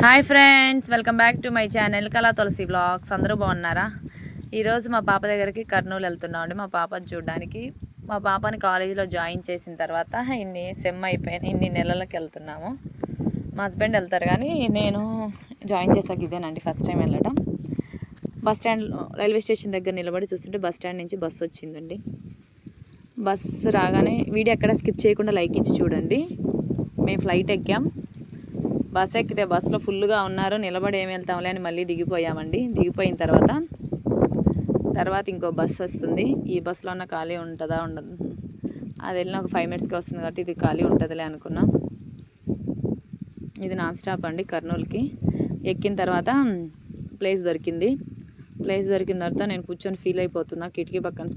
Hi friends welcome back to my channel Kala Tulasi blogs అందరూ బాగున్నారా? ఈరోజు మా పాప దగ్గరికి కర్నూలు వెళ్తున్నాం అండి. మా పాపని చూడడానికి. మా పాపని కాలేజీలో జాయిన్ చేసిన తర్వాత ఇన్ని సెమ్ అయిపోయిన ఇన్ని నెలలకు వెళ్తున్నాము. మా హస్బెండ్ వెళ్తారు కానీ నేను జాయిన్ చేసాక ఇదేనండి ఫస్ట్ టైం వెళ్ళడం బస్ స్టాండ్ రైల్వే స్టేషన్ దగ్గర నిలబడి చూస్తుంటే బస్ స్టాండ్ నుంచి బస్సు వచ్చిందండి. బస్సు రాగానే వీడియో ఎక్కడ స్కిప్ చేయకుండా లైక్ ఇచ్చి చూడండి. మేము ఫ్లైట్ ఎక్కాం. బస్ ఎక్కితే బస్సులో ఫుల్గా ఉన్నారు నిలబడి ఏమి వెళ్తాంలే అని మళ్ళీ దిగిపోయామండి. దిగిపోయిన తర్వాత తర్వాత ఇంకో బస్సు వస్తుంది. ఈ బస్సులో ఉన్న ఖాళీ ఉంటుందా? ఉండదు. అది వెళ్ళిన ఒక ఫైవ్ మినిట్స్కి వస్తుంది కాబట్టి ఇది ఖాళీ ఉంటుందిలే అనుకున్నాం. ఇది నాన్ స్టాప్ అండి కర్నూలుకి. ఎక్కిన తర్వాత ప్లేస్ దొరికింది. ప్లేస్ దొరికిన తర్వాత నేను కూర్చొని ఫీల్ అయిపోతున్నా. కిటికీ పక్కన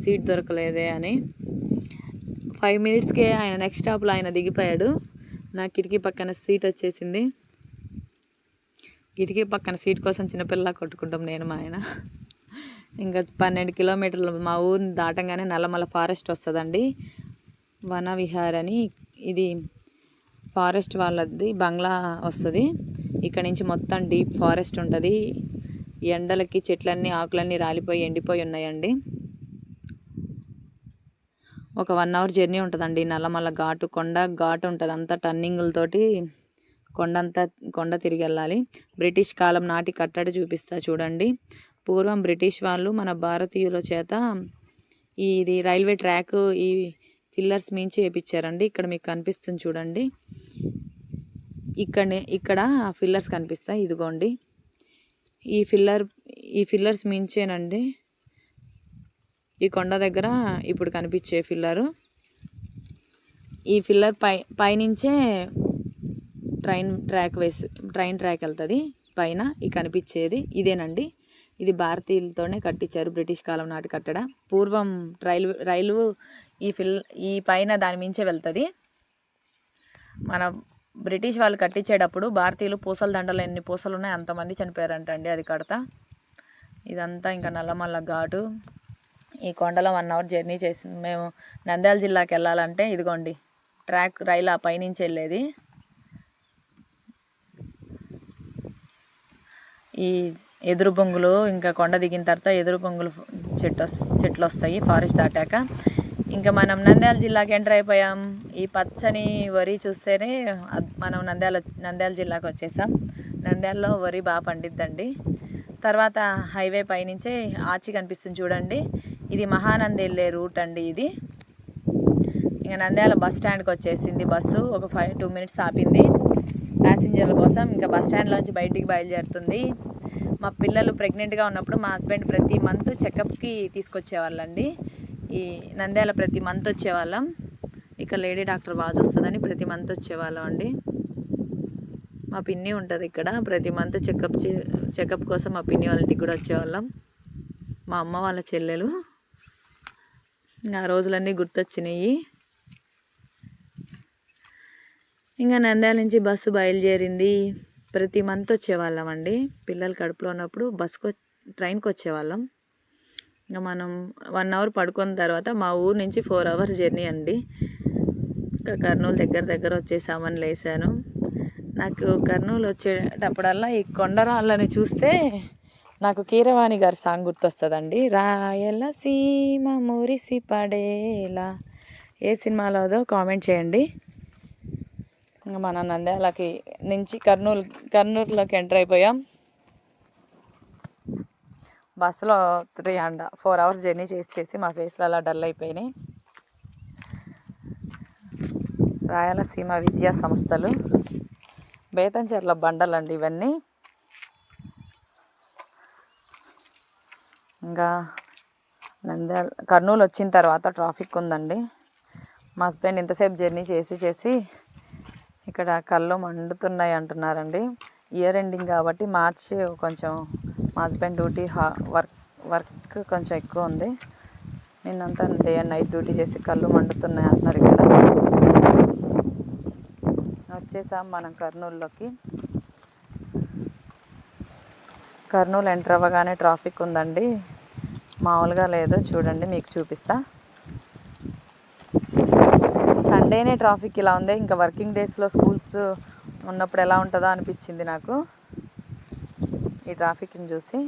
సీట్ దొరకలేదే అని. ఫైవ్ మినిట్స్కే ఆయన నెక్స్ట్ స్టాప్లో ఆయన దిగిపోయాడు. నా కిటికీ పక్కన సీట్ వచ్చేసింది. కిటికీ పక్కన సీట్ కోసం చిన్నపిల్ల కొట్టుకుంటాం నేను మా ఆయన. ఇంకా పన్నెండు కిలోమీటర్లు మా ఊరిని దాటంగానే నల్లమల ఫారెస్ట్ వస్తుందండి. వన విహార్ అని ఇది ఫారెస్ట్ వాళ్ళది బంగ్లా వస్తుంది. ఇక్కడ నుంచి మొత్తం డీప్ ఫారెస్ట్ ఉంటుంది. ఎండలకి చెట్లన్నీ ఆకులన్నీ రాలిపోయి ఎండిపోయి ఉన్నాయండి. ఒక వన్ అవర్ జర్నీ ఉంటుందండి. నల్లమల్ల ఘాటు కొండ ఘాటు ఉంటుంది. అంతా టర్నింగులతోటి కొండ అంతా కొండ తిరిగి వెళ్ళాలి. బ్రిటిష్ కాలం నాటి కట్టడి చూపిస్తా చూడండి. పూర్వం బ్రిటిష్ వాళ్ళు మన భారతీయుల చేత ఇది రైల్వే ట్రాక్ ఈ ఫిల్లర్స్ మించి వేయించారండి ఇక్కడ మీకు కనిపిస్తుంది చూడండి. ఇక్కడ ఇక్కడ ఫిల్లర్స్ కనిపిస్తాయి. ఇదిగోండి. ఈ ఫిల్లర్ ఈ ఫిల్లర్స్ మించేనండి. ఈ కొండ దగ్గర ఇప్పుడు కనిపించే ఫిల్లరు. ఈ ఫిల్లర్ పై పైనుంచే ట్రైన్ ట్రాక్ వేసి ట్రైన్ ట్రాక్ వెళ్తుంది. పైన ఈ కనిపించేది ఇదేనండి. ఇది భారతీయులతోనే కట్టించారు బ్రిటిష్ కాలం నాటి కట్టడ. పూర్వం రైలు రైలు ఈ ఫిల్ ఈ పైన దాని మించే వెళ్తుంది. మన బ్రిటిష్ వాళ్ళు కట్టించేటప్పుడు భారతీయులు పూసల దండలు ఎన్ని పూసలు ఉన్నాయి అంతమంది చనిపోయారంట అండి అది కడతా. ఇదంతా ఇంకా నల్లమల్ల ఘాటు. ఈ కొండలో వన్ అవర్ జర్నీ చేసింది. మేము నంద్యాల జిల్లాకి వెళ్ళాలంటే ఇదిగోండి ట్రాక్ రైలు ఆ పైనుంచి వెళ్ళేది. ఈ ఎదురు బొంగులు ఇంకా కొండ దిగిన తర్వాత ఎదురు బొంగులు చెట్టు చెట్లు వస్తాయి ఫారెస్ట్ దాటాక. ఇంకా మనం నంద్యాల జిల్లాకి ఎంటర్ అయిపోయాం. ఈ పచ్చని వరి చూస్తేనే మనం నంద్యాల వచ్చి- నంద్యాల జిల్లాకు వచ్చేసాం. నంద్యాలలో వరి బాగా పండిద్దండి. తర్వాత హైవే పైనుంచే ఆచి కనిపిస్తుంది చూడండి. ఇది మహానంది వెళ్ళే రూట్ అండి ఇది. ఇంకా నంద్యాల బస్ స్టాండ్కి వచ్చేసింది బస్సు. ఒక ఫైవ్ టూ మినిట్స్ ఆపింది. ప్యాసింజర్ల కోసం ఇంకా బస్ స్టాండ్లోంచి బయటికి బయలుదేరుతుంది. మా పిల్లలు ప్రెగ్నెంట్గా ఉన్నప్పుడు మా హస్బెండ్ ప్రతి మంత్ చెకప్కి తీసుకొచ్చేవాళ్ళండి. ఈ నంద్యాల ప్రతి మంత్ వచ్చేవాళ్ళం. ఇక్కడ లేడీ డాక్టర్ బాగా చూస్తుందని ప్రతి మంత్ వచ్చేవాళ్ళం అండి. మా పిన్ని ఉంటుంది ఇక్కడ. ప్రతి మంత్ చెకప్ చెకప్ కోసం మా పిన్ని వాళ్ళ ఇంటికి కూడా వచ్చేవాళ్ళం. మా అమ్మ వాళ్ళ చెల్లెలు. ఇంకా ఆ రోజులన్నీ గుర్తొచ్చినాయి ఇంకా నంద్యాల నుంచి బస్సు బయలుదేరింది. ప్రతి మంత్ వచ్చేవాళ్ళం అండి. పిల్లలు కడుపులో ఉన్నప్పుడు బస్సుకు ట్రైన్కి వచ్చేవాళ్ళం ఇంకా మనం వన్ అవర్ పడుకున్న తర్వాత మా ఊరు నుంచి ఫోర్ అవర్స్ జర్నీ అండి. ఇంకా కర్నూలు దగ్గర దగ్గర వచ్చేసామని లేసాను. నాకు కర్నూలు వచ్చేటప్పుడల్లా ఈ కొండరాళ్ళని చూస్తే నాకు కీరవాణి గారి సాంగ్ గుర్తొస్తుందండి. రాయలసీమ మురిసి పడేలా ఏ సినిమాలోదో కామెంట్ చేయండి. ఇంకా మన నంద్యాలకి నుంచి కర్నూలు కర్నూలులోకి ఎంటర్ అయిపోయాం. బస్సులో three and four hours journey చేసి చేసి మా ఫేస్లో అలా డల్ అయిపోయినాయి. రాయలసీమ విద్యా సంస్థలు బేతంచెర్ల బండలండి ఇవన్నీ. ఇంకా నంద్యాల కర్నూలు వచ్చిన తర్వాత ట్రాఫిక్ ఉందండి. మా హస్బెండ్ ఇంతసేపు జర్నీ చేసి చేసి ఇక్కడ కళ్ళు మండుతున్నాయి అంటున్నారండి. ఇయర్ ఎండింగ్ కాబట్టి మార్చి కొంచెం మా హస్బెండ్ డ్యూటీ హా వర్క్ వర్క్ కొంచెం ఎక్కువ ఉంది. నిన్నంతా డే అండ్ నైట్ డ్యూటీ చేసి కళ్ళు మండుతున్నాయి అంటున్నారు ఇక్కడ. వచ్చేసాం మనం కర్నూలులోకి. కర్నూలు ఎంటర్ అవ్వగానే ట్రాఫిక్ ఉందండి. మామూలుగా లేదు. చూడండి మీకు చూపిస్తా. సండేనే ట్రాఫిక్ ఇలా ఉంది. ఇంకా వర్కింగ్ డేస్లో స్కూల్స్ ఉన్నప్పుడు ఎలా ఉంటుందో అనిపించింది నాకు. ఈ ట్రాఫిక్ని చూసి.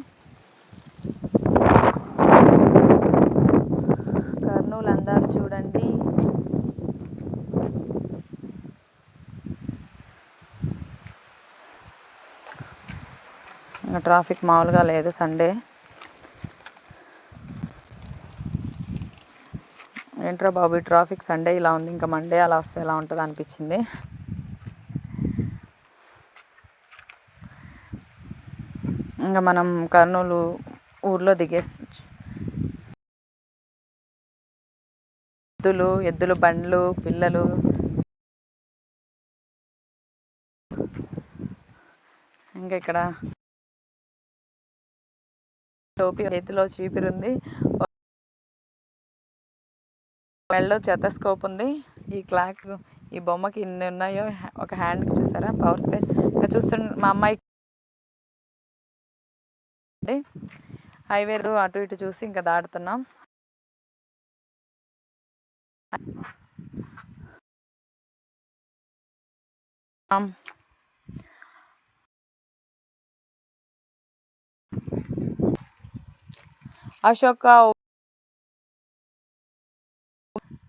కర్నూలు అందాలు చూడండి ఇంకా ట్రాఫిక్ మామూలుగా లేదు సండే. ఏంట్రా బాబు ఈ ట్రాఫిక్ సండే ఇలా ఉంది ఇంకా మండే అలా వస్తే ఎలా ఉంటుంది అనిపించింది? ఇంకా మనం కర్నూలు ఊర్లో దిగేసి ఎద్దులు ఎద్దులు బండ్లు పిల్లలు. ఇంకా ఇక్కడ టోపీ చేతిలో చీపిరుంది ఉంది. చెతస్కోప్ ఉంది. ఈ క్లాక్ ఈ బొమ్మకి ఇన్ని ఉన్నాయో ఒక హ్యాండ్కి చూసారా? పవర్ స్పేర్ ఇంకా చూస్తున్న మా అమ్మాయి హైవే అటు ఇటు చూసి ఇంకా దాటుతున్నాం. అశోక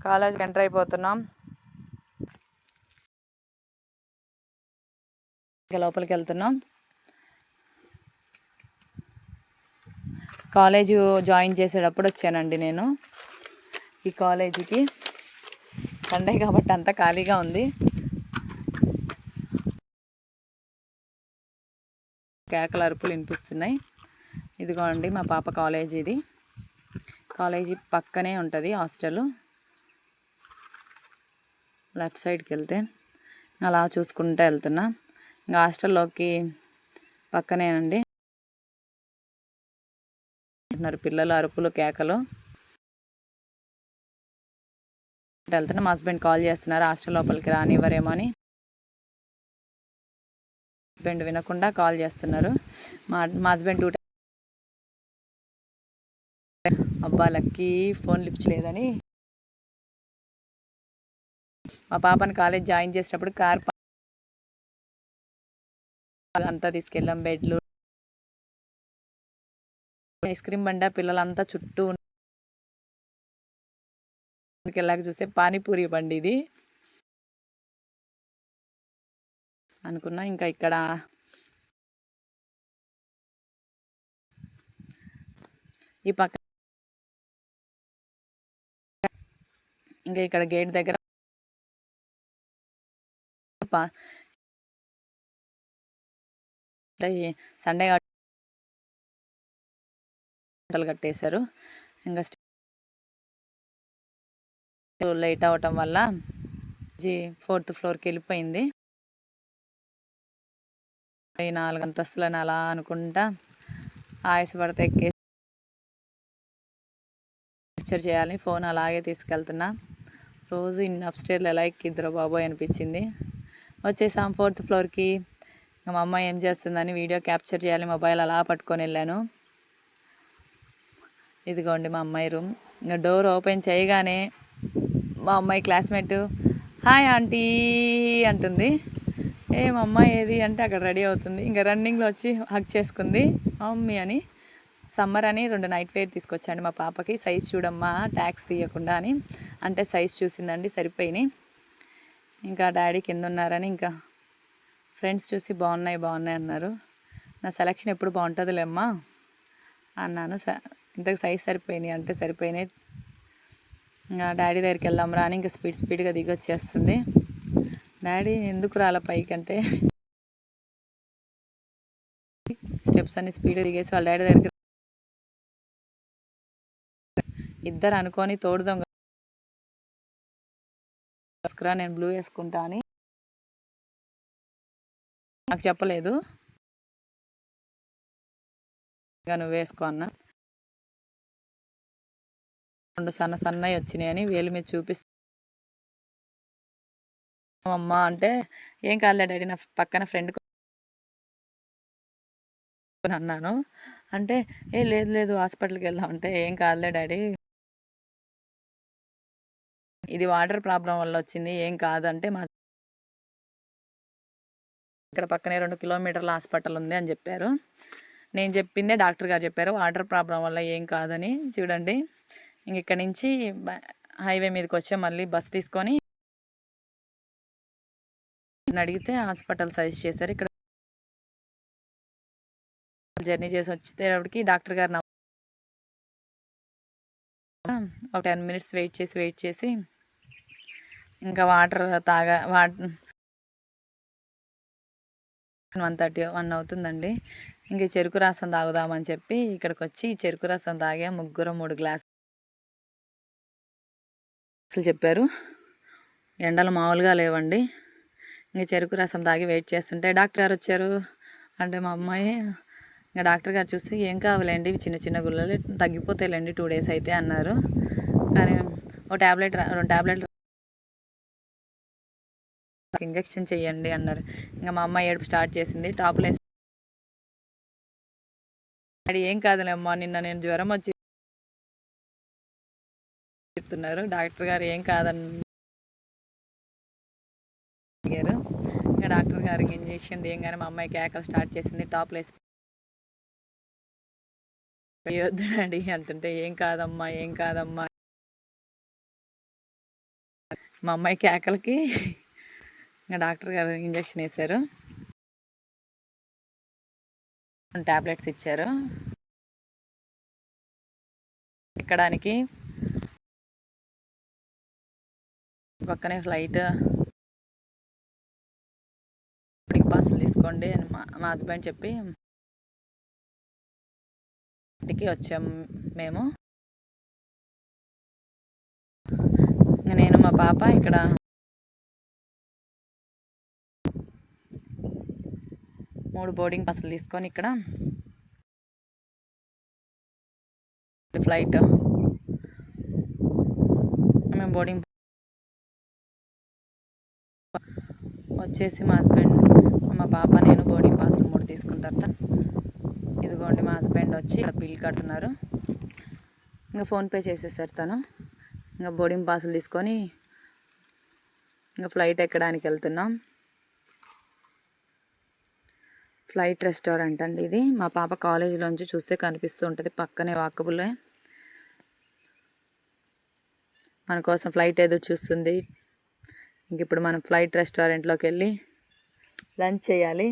కాలేజ్కి ఎంటర్ అయిపోతున్నాం. లోపలికి వెళ్తున్నాం. కాలేజ్ జాయిన్ చేసేటప్పుడు వచ్చానండి నేను. ఈ కాలేజీకి. సండే కాబట్టి అంతా ఖాళీగా ఉంది. కేకల అరుపులు వినిపిస్తున్నాయి. ఇదిగోండి మా పాప కాలేజ్ ఇది. కాలేజీ పక్కనే ఉంటుంది హాస్టల్. లెఫ్ట్ సైడ్కి వెళ్తే అలా చూసుకుంటూ వెళ్తున్నా. ఇంకా హాస్టల్లోకి పక్కనేనండి అంటున్నారు పిల్లలు అరుపులు కేకలు. వెళ్తున్నా మా హస్బెండ్ కాల్ చేస్తున్నారు హాస్టల్ లోపలికి రానివ్వరేమో అని. హస్బెండ్ వినకుండా కాల్ చేస్తున్నారు. మా మా హస్బెండ్ టూ అబ్బా లక్కీ ఫోన్ లిఫ్ట్ లేదని. మా పాపని కాలేజ్ జాయిన్ చేసేటప్పుడు కార్ అంతా తీసుకెళ్ళాం బెడ్లు ఐస్ క్రీమ్ బండ పిల్లలంతా చుట్టూ వెళ్ళాక చూస్తే పానీపూరి బండి ఇది. అనుకున్నా ఇంకా ఇక్కడ ఈ పక్క ఇంకా ఇక్కడ గేట్ దగ్గర సండే గంటలు కట్టేశారు. ఇంకా లేట్ అవ్వటం వల్ల జీ ఫోర్త్ ఫ్లోర్కి వెళ్ళిపోయింది. నాలుగు అంతస్తులని అలా అనుకుంటా ఆయాసపడితే ఎక్కే పిక్చర్ చేయాలి ఫోన్ అలాగే తీసుకెళ్తున్నా. రోజు ఇన్ని అప్స్టేర్లు ఎలా ఎక్కిద్దరు బాబోయ్ అనిపించింది. వచ్చేసాం ఫోర్త్ ఫ్లోర్కి. మా అమ్మ ఏం చేస్తుందని వీడియో క్యాప్చర్ చేయాలి మొబైల్ అలా పట్టుకొని వెళ్ళాను. ఇదిగోండి మా అమ్మాయి రూమ్. ఇంకా డోర్ ఓపెన్ చేయగానే మా అమ్మాయి క్లాస్మేట్ హాయ్ ఆంటీ అంటుంది. ఏ మా అమ్మాయి ఏది? అంటే అక్కడ రెడీ అవుతుంది. ఇంకా రన్నింగ్లో వచ్చి హక్ చేసుకుంది. మమ్మీ అని సమ్మర్ అని రెండు నైట్ వేర్ తీసుకొచ్చాండి మా పాపకి. సైజ్ చూడమ్మా ట్యాక్స్ తీయకుండా అని. అంటే సైజ్ చూసిందండి సరిపోయినాయి. ఇంకా డాడీ కింద ఉన్నారని ఇంకా ఫ్రెండ్స్ చూసి బాగున్నాయి బాగున్నాయి అన్నారు. నా సెలక్షన్ ఎప్పుడు బాగుంటుందిలేమ్మా అన్నాను. ఇంతకు సైజ్ సరిపోయినాయి అంటే సరిపోయినాయి. ఇంకా డాడీ దగ్గరికి వెళ్దాం రాని ఇంకా స్పీడ్ స్పీడ్గా దిగొచ్చేస్తుంది. డాడీ ఎందుకు రాల పైకి అంటే స్టెప్స్ అన్ని స్పీడ్ దిగేసి వాళ్ళ డాడీ దగ్గరికి ఇద్దరు అనుకొని తోడు దొంగ నేను బ్లూ వేసుకుంటా అని. నాకు చెప్పలేదు. ఇంకా నువ్వు వేసుకో అన్న. రెండు సన్న సన్నవి వచ్చినాయని వేలు మీద చూపిస్తా. అమ్మ అంటే ఏం కాదులే డాడీ నా పక్కన ఫ్రెండ్ అన్నాను అంటే ఏ లేదు లేదు హాస్పిటల్కి వెళ్దాం అంటే ఏం కాదులే డాడీ. ఇది వాటర్ ప్రాబ్లం వల్ల వచ్చింది. ఏం కాదంటే మా ఇక్కడ పక్కనే రెండు కిలోమీటర్ల హాస్పిటల్ ఉంది అని చెప్పారు. నేను చెప్పిందే డాక్టర్ గారు చెప్పారు. వాటర్ ప్రాబ్లం వల్ల ఏం కాదని చూడండి. ఇంక ఇక్కడ నుంచి హైవే మీదకి వచ్చే మళ్ళీ బస్ తీసుకొని అడిగితే హాస్పిటల్ సజెస్ట్ చేశారు. ఇక్కడ జర్నీ చేసి వచ్చేటప్పటికి డాక్టర్ గారు ఒక టెన్ మినిట్స్ వెయిట్ చేసి వెయిట్ చేసి ఇంకా వాటర్ తాగా వాటర్ వన్ థర్టీ వన్ అవుతుందండి. ఇంక చెరుకు రసం తాగుదామని చెప్పి ఇక్కడికి వచ్చి చెరుకు రసం తాగే ముగ్గురు మూడు గ్లాసులు చెప్పారు. ఎండలు మామూలుగా లేవండి. ఇంక చెరుకు రసం తాగి వెయిట్ చేస్తుంటే డాక్టర్ గారు వచ్చారు. అంటే మా అమ్మాయి ఇంకా డాక్టర్ గారు చూసి ఏం కావాలండి? ఇవి చిన్న చిన్న గుళ్ళలు తగ్గిపోతాయిలేండి టూ డేస్ అయితే అన్నారు. కానీ ఒక ట్యాబ్లెట్ రెండు ట్యాబ్లెట్ ఇంజెక్షన్ చేయండి అన్నారు. ఇంకా మా అమ్మాయి ఏడుపు స్టార్ట్ చేసింది. టాప్లో వేసి డాడీ ఏం కాదులేమ్మా నిన్న నేను జ్వరం వచ్చి చెప్తున్నారు. డాక్టర్ గారు ఏం కాదని అడిగారు ఇంకా డాక్టర్ గారికి ఇంజెక్షన్ కానీ మా అమ్మాయి కేకలు స్టార్ట్ చేసింది. టాప్లో వేసి వేయొద్దు డాడీ అంటుంటే ఏం కాదమ్మా ఏం కాదమ్మా. మా అమ్మాయి కేకలకి ఇంకా డాక్టర్ గారు ఇంజెక్షన్ వేశారు. టాబ్లెట్స్ ఇచ్చారు. ఎక్కడానికి పక్కనే ఫ్లైట్. బోర్డింగ్ పాసులు తీసుకోండి అని మా మా హస్బెండ్ చెప్పి ఇంటికి వచ్చాం మేము. నేను మా పాప ఇక్కడ మూడు బోర్డింగ్ బస్సులు తీసుకొని ఇక్కడ ఫ్లైట్. మేము బోర్డింగ్ వచ్చేసి మా హస్బెండ్ మా పాప నేను బోర్డింగ్ పాసులు మూడు తీసుకున్న తర్వాత ఇదిగోండి మా హస్బెండ్ వచ్చి బిల్ కడుతున్నారు. ఇంకా ఫోన్పే చేసేసారు తను. ఇంకా బోర్డింగ్ పాసులు తీసుకొని ఇంకా ఫ్లైట్ ఎక్కడానికి వెళ్తున్నాం. ఫ్లైట్ రెస్టారెంట్ అండి ఇది. మా పాప కాలేజీలోంచి చూస్తే కనిపిస్తూ ఉంటుంది పక్కనే వాకబులే. మన కోసం ఫ్లైట్ ఎదురు చూస్తుంది. ఇంక ఇప్పుడు మనం ఫ్లైట్ రెస్టారెంట్లోకి వెళ్ళి లంచ్ చేయాలి.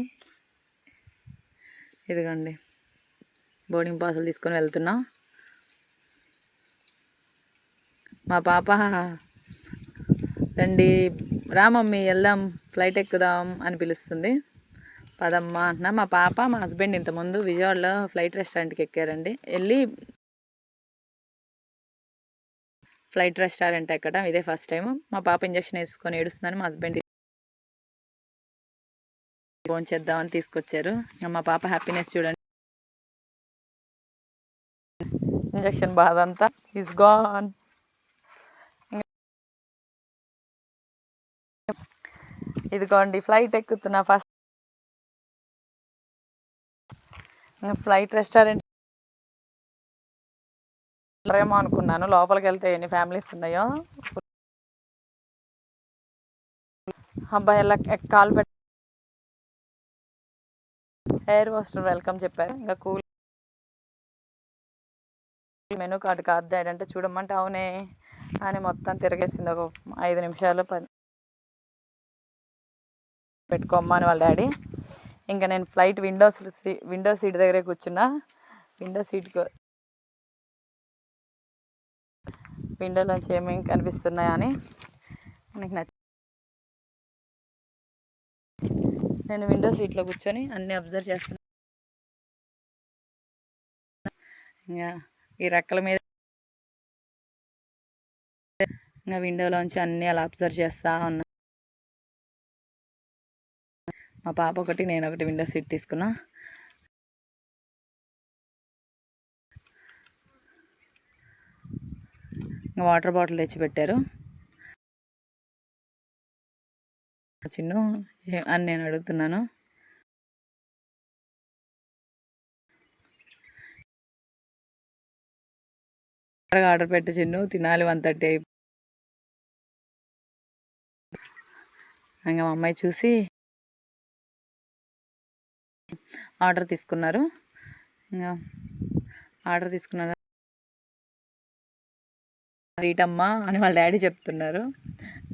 ఇదిగోండి. బోర్డింగ్ పాసులు తీసుకొని వెళ్తున్నాం. మా పాప రండి రా మమ్మీ వెళ్దాం ఫ్లైట్ ఎక్కుదాం అని పిలుస్తుంది. పదమ్మా అంటున్నా. మా పాప మా హస్బెండ్ ఇంతకుముందు విజయవాడలో ఫ్లైట్ రెస్టారెంట్కి ఎక్కారండి. వెళ్ళి ఫ్లైట్ రెస్టారెంట్ ఎక్కడం ఇదే ఫస్ట్ టైం మా పాప ఇంజక్షన్ వేసుకొని ఏడుస్తుందని మా హస్బెండ్ ఫోన్ చేద్దామని తీసుకొచ్చారు. మా పాప హ్యాపీనెస్ చూడండి. ఇంజక్షన్ బాధ అంతా. ఇస్ గాన్ ఇదిగోండి ఫ్లైట్ ఎక్కుతున్నా ఫస్ట్ ఫ్లైట్ రెస్టారెంట్ ఏమో అనుకున్నాను. లోపలికి వెళ్తే ఎన్ని ఫ్యామిలీస్ ఉన్నాయో. అబ్బాయి ఎలా కాల్ కాలు పెట్టి ఎయిర్ హోస్టర్ వెల్కమ్ చెప్పారు. ఇంకా కూల్ మెనూ కార్డు కాదు డాడీ అంటే చూడమంటే అవునే అని మొత్తం తిరగేసింది. ఒక ఐదు నిమిషాలు పది పెట్టుకోమ్మని వాళ్ళ డాడీ. ఇంకా నేను ఫ్లైట్ విండోస్ విండో సీట్ దగ్గరే కూర్చున్నా. విండో సీట్కి విండోలోంచి ఏమేమి అని నాకు నచ్చ నేను విండో సీట్లో కూర్చొని అన్నీ అబ్జర్వ్ చేస్తున్నా. ఇంకా ఈ రెక్కల మీద ఇంకా విండోలోంచి అన్నీ అలా అబ్జర్వ్ చేస్తా ఉన్నా. మా పాప ఒకటి నేను ఒకటి విండో సీట్ తీసుకున్నా. ఇంకా వాటర్ బాటిల్ తెచ్చి పెట్టారు చిన్ను అని నేను అడుగుతున్నాను. త్వరగా ఆర్డర్ పెట్టి చిన్ను తినాలి వన్ థర్టీ ఇంకా మా అమ్మాయి చూసి ఆర్డర్ తీసుకున్నారు. ఇంకా ఆర్డర్ తీసుకున్నారు. ట్రీట్ అమ్మా అని వాళ్ళ డాడీ చెప్తున్నారు.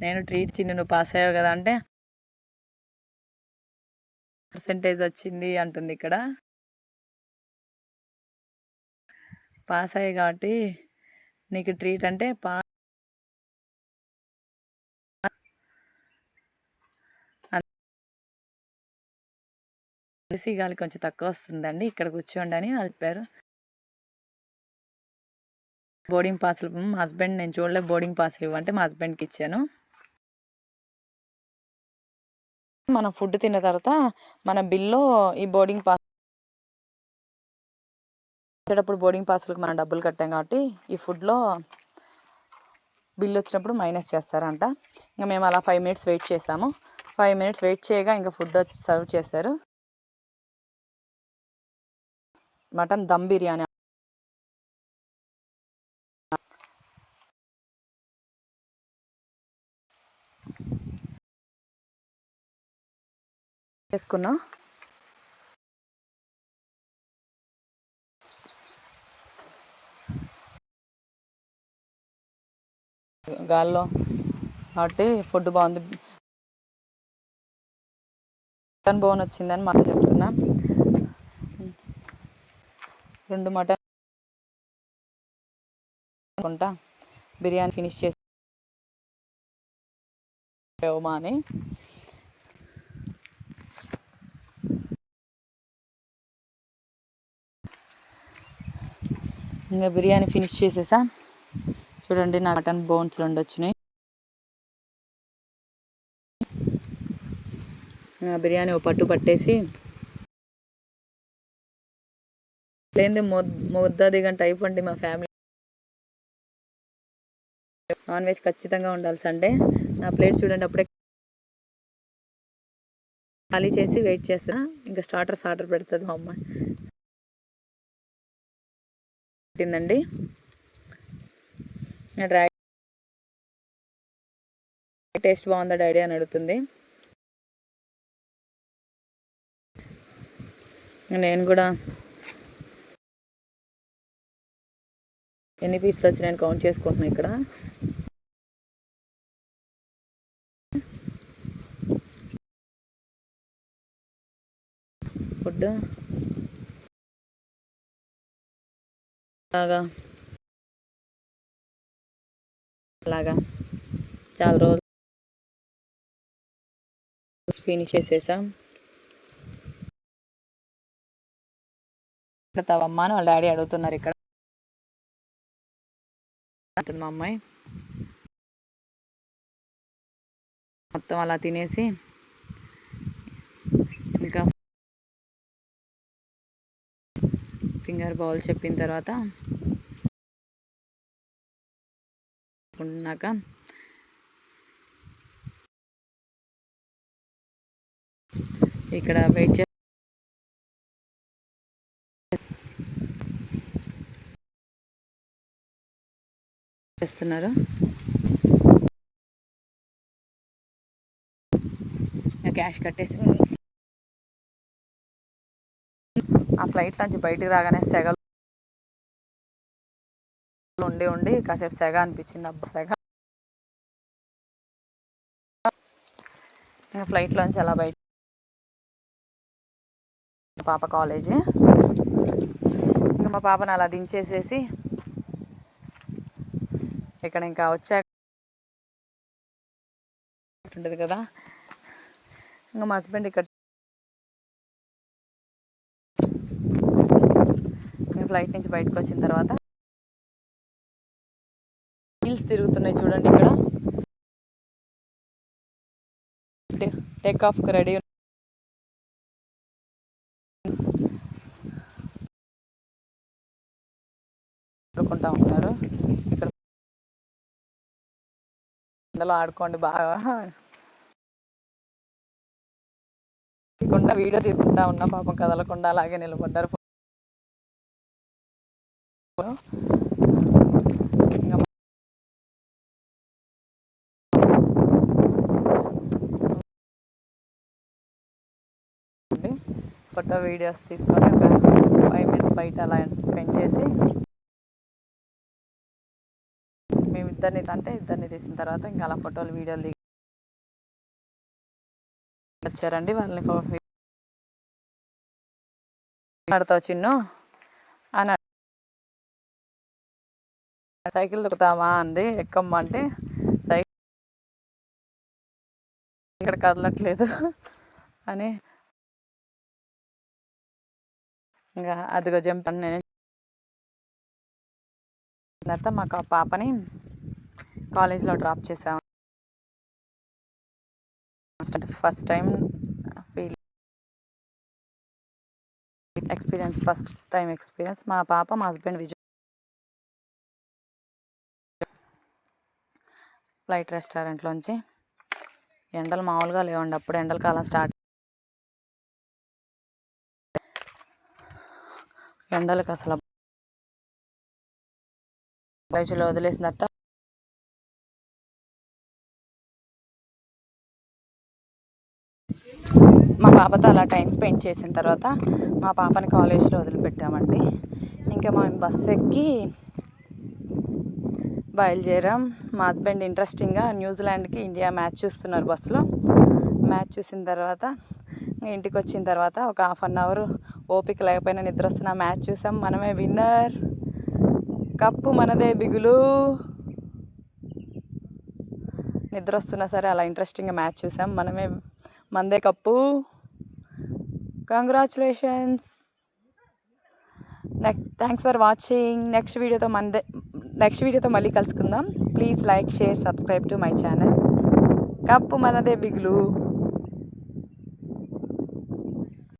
నేను ట్రీట్ చిన్న నువ్వు పాస్ అయ్యావు కదా అంటే పర్సంటేజ్ వచ్చింది అంటుంది ఇక్కడ. పాస్ అయ్యాయి కాబట్టి నీకు ట్రీట్ అంటే పా ఏసీ గాలి కొంచెం తక్కువ వస్తుందండి ఇక్కడ కూర్చోండి అని చెప్పారు బోర్డింగ్ పాసులు మా హస్బెండ్ నేను చూడలే బోర్డింగ్ పాసులు ఇవ్వంటే మా హస్బెండ్కి ఇచ్చాను. మనం ఫుడ్ తిన్న తర్వాత మన బిల్లో ఈ బోర్డింగ్ పాస్ వచ్చేటప్పుడు బోర్డింగ్ పాసులకు మనం డబ్బులు కట్టాం కాబట్టి ఈ ఫుడ్లో బిల్ వచ్చినప్పుడు మైనస్ చేస్తారంట. ఇంకా మేము అలా ఫైవ్ మినిట్స్ వెయిట్ చేసాము. ఫైవ్ మినిట్స్ వెయిట్ చేయగా ఇంకా ఫుడ్ సర్వ్ చేశారు. మటన్ దమ్ బిర్యానీ. వేసుకున్నా గాల్లో కాబట్టి ఫుడ్ బాగుంది. మటన్ బోన్ వచ్చిందని మాట చెప్తున్నా. రెండు మటన్ అనుకుంటా. బిర్యానీ ఫినిష్ చేసి అని ఇంకా బిర్యానీ ఫినిష్ చేసేసా. చూడండి నా మటన్ బోన్స్ రెండు వచ్చినాయి బిర్యానీ ఒక పట్టు పట్టేసి లేనిది ముద్ద దిగం టైప్ అండి మా ఫ్యామిలీ. నాన్ వెజ్ ఖచ్చితంగా ఉండాలి సండే. నా ప్లేట్ చూడండి అప్పుడే ఖాళీ చేసి వెయిట్ చేస్తా. ఇంకా స్టార్టర్స్ ఆర్డర్ పెడుతుంది మా అమ్మ. పెట్టిందండి డ్రై టేస్ట్ బాగుందా డాడీ అని అడుగుతుంది. నేను కూడా ఎన్ని పీసులు వచ్చి నేను కౌంట్ చేసుకుంటున్నాను ఇక్కడ? ఫుడ్? అలాగా. అలాగా. చాలా రోజులు ఫినిష్ చేసేసాం. తవమ్మ అని వాళ్ళ డాడీ అడుగుతున్నారు ఇక్కడ. అంటుంది మా అమ్మాయి. మొత్తం అలా తినేసి ఇంకా ఫింగర్ బౌల్ చెప్పిన తర్వాత ఉన్నాక ఇక్కడ వెయిట్ చే చేస్తున్నారు. క్యాష్ కట్టేసి ఆ ఫ్లైట్ నుంచి బయటికి రాగానే సెగలు ఉండి ఉండి కాసేపు సెగ అనిపించింది. అబ్బా సెగ. ఇంకా ఫ్లైట్లోంచి అలా బయట పాప కాలేజీ. ఇంకా మా పాపను అలా దించేసేసి ఇక్కడ ఇంకా వచ్చాక ఉంటుంది కదా. ఇంకా మా హస్బెండ్ ఇక్కడ ఫ్లైట్ నుంచి బయటకు వచ్చిన తర్వాత హీల్స్ తిరుగుతున్నాయి చూడండి ఇక్కడ. టేక్ ఆఫ్ రెడీ ఆడుకుంటా ఉన్నారు. అందులో ఆడుకోండి బాగా. వీడియో తీసుకుంటా ఉన్నా పాపం కదలకుండా అలాగే నిలబడ్డారు. ఫోటో వీడియోస్ తీసుకొని ఒక ఫైవ్ మినిట్స్ బయట అలా స్పెండ్ చేసి మేము ఇద్దరిని అంటే ఇద్దరిని తీసిన తర్వాత ఇంకా అలా ఫోటోలు వీడియోలు దిగి వచ్చారండి. వాళ్ళని ఫో ఆడతావు చిన్ను అని సైకిల్ దొక్కుతామా అంది. ఎక్కమ్మా అంటే సైకిల్ ఇక్కడ కదలట్లేదు అని ఇంకా అదిగో జంప్ నేను తర్వాత మాకు ఆ పాపని కాలేజ్లో డ్రాప్ చేసాం. First time feel experience first time experience. మా పాప మా హస్బెండ్ విజయ్ ఫ్లైట్ రెస్టారెంట్లోంచి ఎండలు మామూలుగా లేవండి. అప్పుడు ఎండల కాలం స్టార్ట్ ఎండలకు అసలు కాలేజీలో వదిలేసిన తర్వాత మా పాపతో అలా టైం స్పెండ్ చేసిన తర్వాత మా పాపని కాలేజ్లో వదిలిపెట్టామండి. ఇంకా మేము బస్సు ఎక్కి బయలుదేరాం. మా హస్బెండ్ ఇంట్రెస్టింగ్గా న్యూజిలాండ్కి ఇండియా మ్యాచ్ చూస్తున్నారు బస్సులో. మ్యాచ్ చూసిన తర్వాత ఇంటికి వచ్చిన తర్వాత ఒక హాఫ్ అన్ అవర్ ఓపిక లేకపోయినా నిద్ర వస్తున్న మ్యాచ్ చూసాం. మనమే విన్నర్. కప్పు మనదే బిగులు. నిద్ర వస్తున్నా సరే అలా ఇంట్రెస్టింగ్గా మ్యాచ్ చూసాం. మనమే మందే cup. Congratulations next thanks for watching next వీడియోతో మందే నెక్స్ట్ వీడియోతో మళ్ళీ కలుసుకుందాం. Please like share subscribe to my channel cup మనదే బిగులు.